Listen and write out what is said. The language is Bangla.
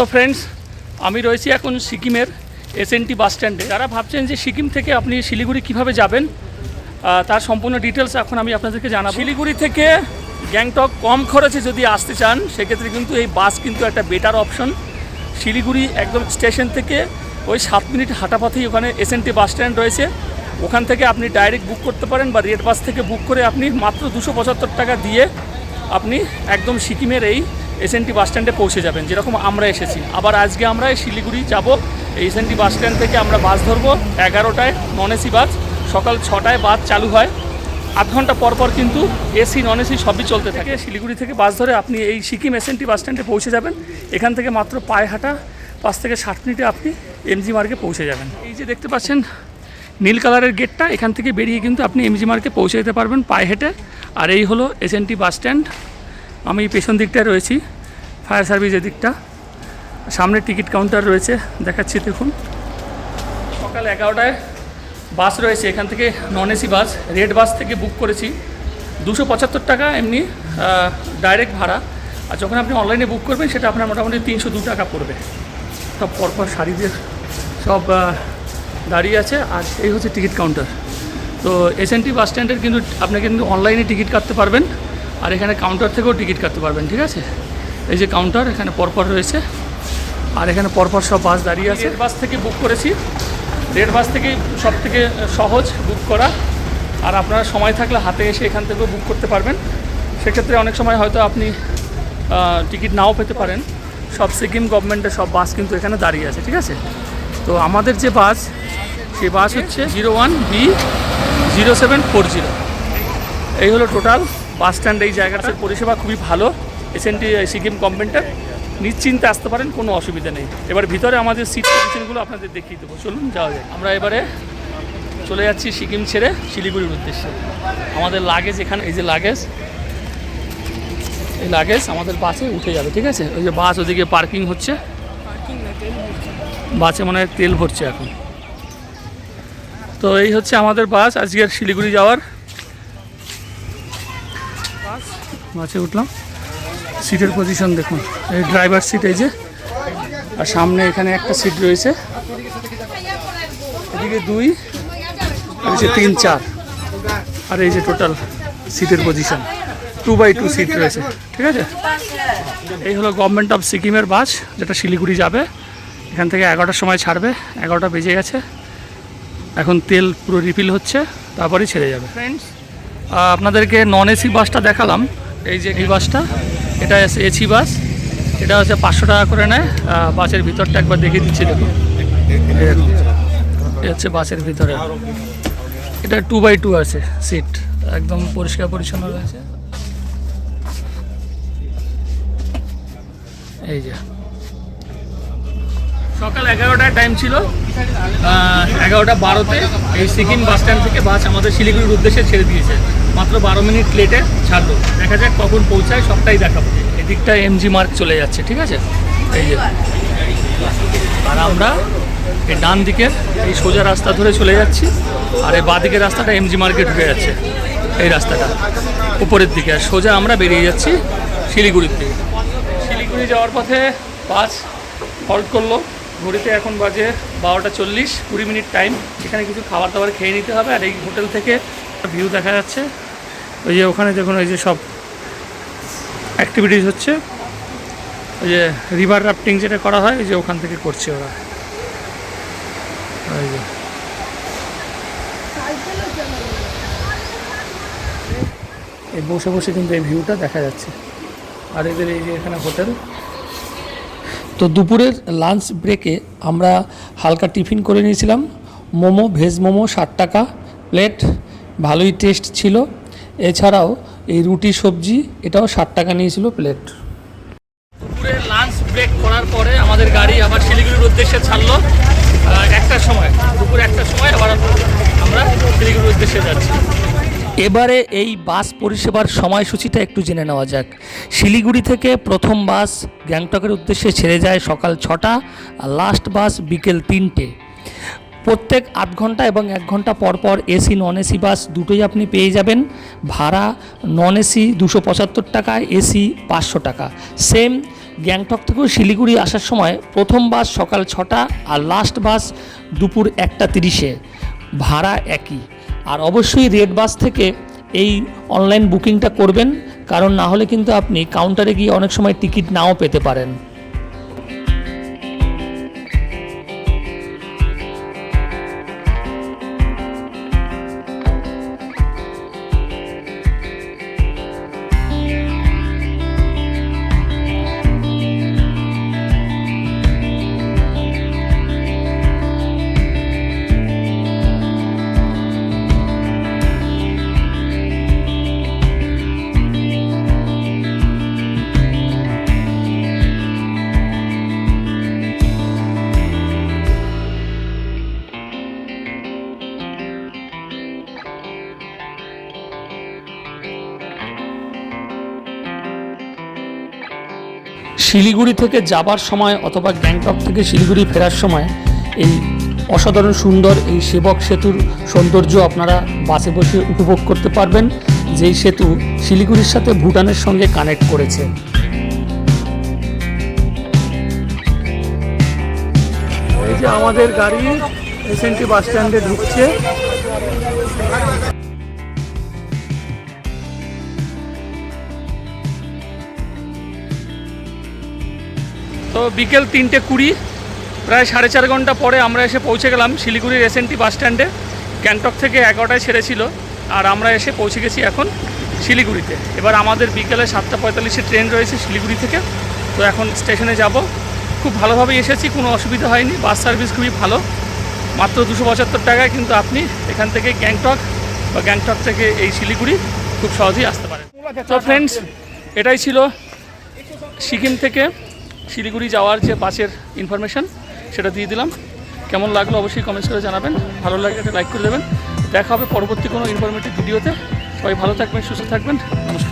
তো ফ্রেন্ডস আমি রয়েছি এখন সিকিমের এস এসএনটি বাস স্ট্যান্ডে যারা ভাবছেন যে সিকিম থেকে আপনি শিলিগুড়ি কীভাবে যাবেন তার সম্পূর্ণ ডিটেলস এখন আমি আপনাদেরকে জানাব। শিলিগুড়ি থেকে গ্যাংটক কম খরচে যদি আসতে চান, সেক্ষেত্রে কিন্তু এই বাস কিন্তু একটা বেটার অপশন শিলিগুড়ি একদম স্টেশন থেকে ওই সাত মিনিট হাঁটা পথেই ওখানে এসএনটি বাস স্ট্যান্ড রয়েছে। ওখান থেকে আপনি ডাইরেক্ট বুক করতে পারেন বা রেড বাস থেকে বুক করে আপনি মাত্র দুশো পঁচাত্তর টাকা দিয়ে আপনি একদম সিকিমের এই এসএনটি বাস স্ট্যান্ডে পৌঁছে যাবেন, যেরকম আমরা এসেছি। আবার আজকে আমরা শিলিগুড়ি যাব এসএনটি বাস স্ট্যান্ড থেকে আমরা বাস ধরবো এগারোটায় নন এসি বাস সকাল ছটায় বাস চালু হয়। আধ ঘণ্টা পর পর কিন্তু এসি নন এসি সবই চলতে থাকে। শিলিগুড়ি থেকে বাস ধরে আপনি এই সিকিম এসএনটি বাস স্ট্যান্ডে পৌঁছে যাবেন। এখান থেকে মাত্র পায়ে হাঁটা, পাঁচ থেকে ষাট মিনিটে আপনি এমজি মার্গে পৌঁছে যাবেন। এই যে দেখতে পাচ্ছেন, নীল কালারের গেটটা এখান থেকে বেরিয়ে কিন্তু আপনি এমজি মার্কে পৌঁছে যেতে পারবেন পায়ে হেঁটে। আর এই হলো এসএনটি বাস স্ট্যান্ড আমি পেছন দিকটায় রয়েছি ফায়ার সার্ভিসের দিকটা। সামনে টিকিট কাউন্টার রয়েছে, দেখাচ্ছি দেখুন। সকাল এগারোটায় বাস রয়েছে, এখান থেকে নন এসি বাস রেড বাস থেকে বুক করেছি। দুশো পঁচাত্তর টাকা এমনি ডাইরেক্ট ভাড়া। আর যখন আপনি অনলাইনে বুক করবেন, সেটা আপনার মোটামুটি তিনশো দু টাকা পড়বে। সব পরপর শাড়ি দিয়ে সব দাঁড়িয়ে আছে। আর এই হচ্ছে টিকিট কাউন্টার তো এসএনটি বাস স্ট্যান্ডের কিন্তু, আপনি কিন্তু অনলাইনে টিকিট কাটতে পারবেন। আর এখানে কাউন্টার থেকেও টিকিট কাটতে পারবেন, ঠিক আছে? এই যে কাউন্টার এখানে পরপর রয়েছে। আর এখানে পরপর সব বাস দাঁড়িয়ে আছে। বাস থেকে বুক করেছি। রেড বাস থেকেই সব থেকে সহজ বুক করা। আর আপনার সময় থাকলে হাতে এসে এখান থেকেও বুক করতে পারবেন। সেক্ষেত্রে অনেক সময় হয়তো আপনি টিকিট নাও পেতে পারেন। সব সিকিম গভর্নমেন্টের সব বাস কিন্তু এখানে দাঁড়িয়ে আছে, ঠিক আছে? তো আমাদের যে বাস সেই বাস হচ্ছে zero one B zero seven four zero এই হলো টোটাল বাস স্ট্যান্ড এই জায়গাটার পরিষেবা খুবই ভালো। এসএনটি সিকিম গভর্নমেন্টের নিশ্চিন্তে আসতে পারেন, কোনো অসুবিধা নেই। এবার ভিতরে আমাদের সিট পজিশনগুলো আপনাদের দেখিয়ে দেবো। চলুন, যাওয়া যায় আমরা এবারে চলে যাচ্ছি সিকিম ছেড়ে শিলিগুড়ির উদ্দেশ্যে। আমাদের লাগেজ এখানে, এই যে লাগেজ এই লাগেজ আমাদের বাসে উঠে যাবে, ঠিক আছে? ওই যে বাস ওদিকে পার্কিং হচ্ছে। বাসে মনে হয় তেল ভরছে এখন। তো এই হচ্ছে আমাদের বাস। আজকের শিলিগুড়ি যাওয়ার বাসে উঠলাম। সিটের পজিশন দেখুন। এই ড্রাইভার সিট এই যে। আর সামনে এখানে একটা সিট রয়েছে। এদিকে দুই আর এই যে তিন চার। আর এই যে টোটাল সিটের position two by two seat রয়েছে। ঠিক আছে? এই হলো গভর্নমেন্ট অফ সিকিমের বাস যেটা শিলিগুড়ি যাবে। এখান থেকে এগারোটার সময় ছাড়বে। এগারোটা বেজে গেছে। এখন তেল পুরো রিফিল হচ্ছে। তারপরেই ছেড়ে যাবে। ফ্রেন্ডস আপনাদেরকে নন এসি বাসটা দেখালাম। এই যে এই বাসটা? এটা এসি বাস। এটা হচ্ছে পাঁচশো টাকা করে নেয়। বাসের ভিতরটা একবার দেখিয়ে দিচ্ছি দেখুন এই হচ্ছে বাসের ভিতরে। এটা টু বাই টু আছে সিট একদম পরিষ্কার পরিচ্ছন্ন রয়েছে। এই যে। সকাল এগারোটায় টাইম ছিল। এগারোটা বারোতে এই সিকিম বাস স্ট্যান্ড থেকে বাস আমাদের শিলিগুড়ির উদ্দেশ্যে ছেড়ে দিয়েছে। মাত্র বারো মিনিট লেটে ছাড়লো। দেখা যাক কখন পৌঁছায়, সবটাই দেখাবো। এদিকটা এমজি মার্ক চলে যাচ্ছে, ঠিক আছে? এই যে। আর আমরা এই ডান দিকের এই সোজা রাস্তা ধরে চলে যাচ্ছি, আর এই বাঁ দিকের রাস্তাটা এমজি মার্কেট ঢুকে যাচ্ছে, এই রাস্তাটা। উপরের দিকে, আর সোজা আমরা বেরিয়ে যাচ্ছি শিলিগুড়ির দিকে। শিলিগুড়ি যাওয়ার পথে বাস হল্ট করল। ঘড়িতে এখন বাজে বারোটা চল্লিশ, কুড়ি মিনিট টাইম এখানে কিছু খাবার দাবার খেয়ে নিতে হবে আর এই হোটেল থেকে ভিউ দেখা যাচ্ছে। ওই যে ওখানে দেখুন, ওই যে সব অ্যাক্টিভিটিস হচ্ছে। ওই যে রিভার রাফটিং যেটা করা হয়, ওই যে ওখান থেকে করছে ওরা। ওই যে। এই বসে বসে কিন্তু এই ভিউটা দেখা যাচ্ছে। আর এদের এই যে এখানে হোটেল তো দুপুরের লাঞ্চ ব্রেকে আমরা হালকা টিফিন করে নিয়েছিলাম। মোমো ভেজ মোমো, ষাট টাকা প্লেট ভালোই টেস্ট ছিল। এছাড়াও এই রুটি, সবজি, এটাও ষাট টাকা নিয়েছিল প্লেট দুপুরে লাঞ্চ ব্রেক করার পরে আমাদের গাড়ি আবার শিলিগুড়ির উদ্দেশ্যে ছাড়লো। একটার সময়, দুপুর একটার সময় আবার আমরা শিলিগুড়ির উদ্দেশ্যে যাচ্ছি। এবারে এই বাস পরিষেবার সময়সূচিটা একটু জেনে নেওয়া যাক। শিলিগুড়ি থেকে প্রথম বাস গ্যাংটকের উদ্দেশ্যে ছেড়ে যায় সকাল ছটা আর লাস্ট বাস বিকেল তিনটে। প্রত্যেক আধ ঘণ্টা এবং এক ঘণ্টা পর পর এসি নন এসি বাস দুটোই আপনি পেয়ে যাবেন। ভাড়া নন এসি দুশো পঁচাত্তর টাকা, এসি পাঁচশো টাকা। সেম গ্যাংটক থেকেও শিলিগুড়ি আসার সময় প্রথম বাস সকাল ছটা আর লাস্ট বাস দুপুর একটা তিরিশে। ভাড়া একই। আর অবশ্যই রেড বাস থেকে এই অনলাইন বুকিংটা করবেন, কারণ না হলে কিন্তু আপনি কাউন্টারে গিয়ে অনেক সময় টিকিট নাও পেতে পারেন। শিলিগুড়ি থেকে যাবার সময় অথবা গ্যাংটক থেকে শিলিগুড়ি ফেরার সময় এই অসাধারণ সুন্দর এই সেবক সেতুর সৌন্দর্য আপনারা বাসে বসে উপভোগ করতে পারবেন। যেই সেতু শিলিগুড়ির সাথে ভুটানের সঙ্গে কানেক্ট করেছে। এই যে আমাদের গাড়ি এসএনটি বাস স্ট্যান্ডে ঢুকছে। তো বিকেল তিনটে কুড়ি, প্রায় সাড়ে চার ঘণ্টা পরে আমরা এসে পৌঁছে গেলাম শিলিগুড়ির এসএনটি বাস স্ট্যান্ডে। গ্যাংটক থেকে এগারোটায় ছেড়েছিল আর আমরা এসে পৌঁছে গেছি এখন শিলিগুড়িতে। এবার আমাদের বিকেলে সাতটা পঁয়তাল্লিশে ট্রেন রয়েছে শিলিগুড়ি থেকে। তো এখন স্টেশনে যাব। খুব ভালোভাবে এসেছি, কোনো অসুবিধা হয়নি। বাস সার্ভিস খুবই ভালো। মাত্র দুশো পঁচাত্তর টাকায় কিন্তু আপনি এখান থেকে গ্যাংটক বা গ্যাংটক থেকে এই শিলিগুড়ি খুব সহজেই আসতে পারেন। তো ফ্রেন্ডস এটাই ছিল সিকিম থেকে শিলিগুড়ি যাওয়ার যে বাসের ইনফরমেশান সেটা দিয়ে দিলাম। কেমন লাগল অবশ্যই কমেন্টস করে জানাবেন। ভালো লাগলে একটা লাইক করে দেবেন। দেখা হবে পরবর্তী কোনো ইনফরমেটিভ ভিডিওতে সবাই ভালো থাকবেন, সুস্থ থাকবেন। নমস্কার।